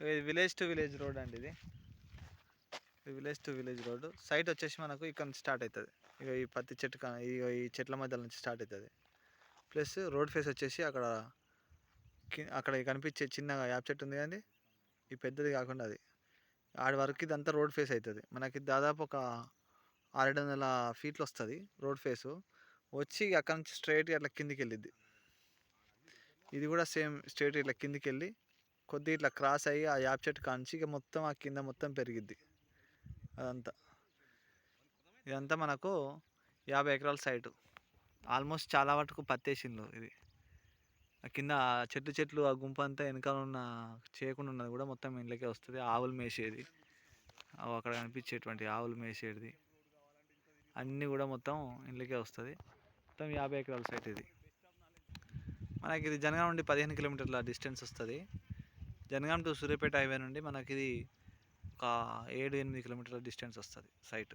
ఇది village to village road అండి ఇది. ఇది village to village road side వచ్చేసి మనకు ఇక్కడ నుంచి స్టార్ట్ అవుతుంది ఇక ఈ పత్తి చెట్టు కా- ఇగో ఈ చెట్ల మధ్యలో నుంచి స్టార్ట్ అవుతుంది ప్లస్ రోడ్ ఫేస్ వచ్చేసి అక్కడ అక్కడ కనిపించే చిన్నగా యాప్ చెట్టు ఉంది కానీ ఈ పెద్దది కాకుండా అది. ఆడి వరకు ఇదంతా రోడ్ ఫేస్ అవుతుంది మనకి దాదాపు ఒక ఆరేడు వందల ఫీట్లు వస్తుంది రోడ్ ఫేసు వచ్చి అక్కడ నుంచి స్ట్రైట్గా అట్లా కిందికి వెళ్ళిద్ది. ఇది కూడా సేమ్ స్ట్రైట్ ఇట్లా కిందికి వెళ్ళి కొద్దిగా ఇట్లా క్రాస్ అయ్యి ఆ యాప్ చెట్టు కాంచి ఇక మొత్తం ఆ కింద మొత్తం పెరిగిద్ది. అదంతా. ఇదంతా మనకు యాభై ఎకరాల సైటు. ఆల్మోస్ట్ చాలా వరకు పత్తేసిండ్రు ఇది. ఆ కింద ఆ చెట్లు చెట్లు ఆ గుంపు అంతా వెనకాల ఉన్న చేయకుండా ఉన్నది కూడా మొత్తం ఇంట్లోకే వస్తుంది. ఆవులు మేసేది. అక్కడ కనిపించేటువంటి ఆవులు మేసేది అన్నీ కూడా మొత్తం ఇంట్లోకే వస్తుంది. మొత్తం యాభై ఎకరాల సైట్ ఇది. మనకి ఇది జనగాం నుండి పదిహేను కిలోమీటర్ల డిస్టెన్స్ వస్తుంది. జనగాం టు సూర్యాపేట హైవే నుండి మనకి ఇది ఒక ఏడు ఎనిమిది కిలోమీటర్ల డిస్టెన్స్ వస్తుంది సైట్.